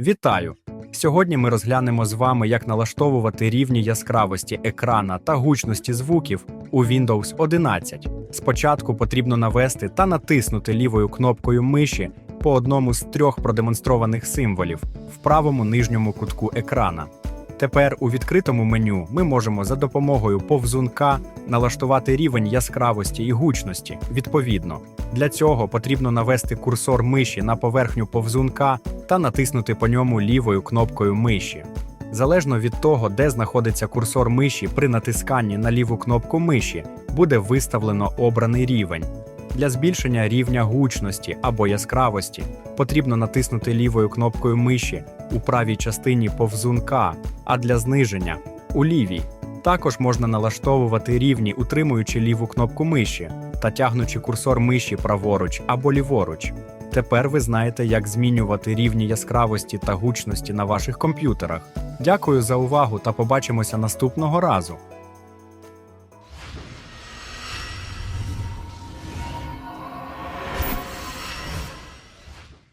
Вітаю! Сьогодні ми розглянемо з вами, як налаштовувати рівні яскравості екрана та гучності звуків у Windows 11. Спочатку потрібно навести та натиснути лівою кнопкою миші по одному з трьох продемонстрованих символів в правому нижньому кутку екрана. Тепер у відкритому меню ми можемо за допомогою повзунка налаштувати рівень яскравості і гучності відповідно. Для цього потрібно навести курсор миші на поверхню повзунка та натиснути по ньому лівою кнопкою миші. Залежно від того, де знаходиться курсор миші при натисканні на ліву кнопку миші, буде виставлено обраний рівень. Для збільшення рівня гучності або яскравості потрібно натиснути лівою кнопкою миші у правій частині повзунка, а для зниження у лівій. Також можна налаштовувати рівні, утримуючи ліву кнопку миші та тягнучи курсор миші праворуч або ліворуч. Тепер ви знаєте, як змінювати рівні яскравості та гучності на ваших комп'ютерах. Дякую за увагу та побачимося наступного разу.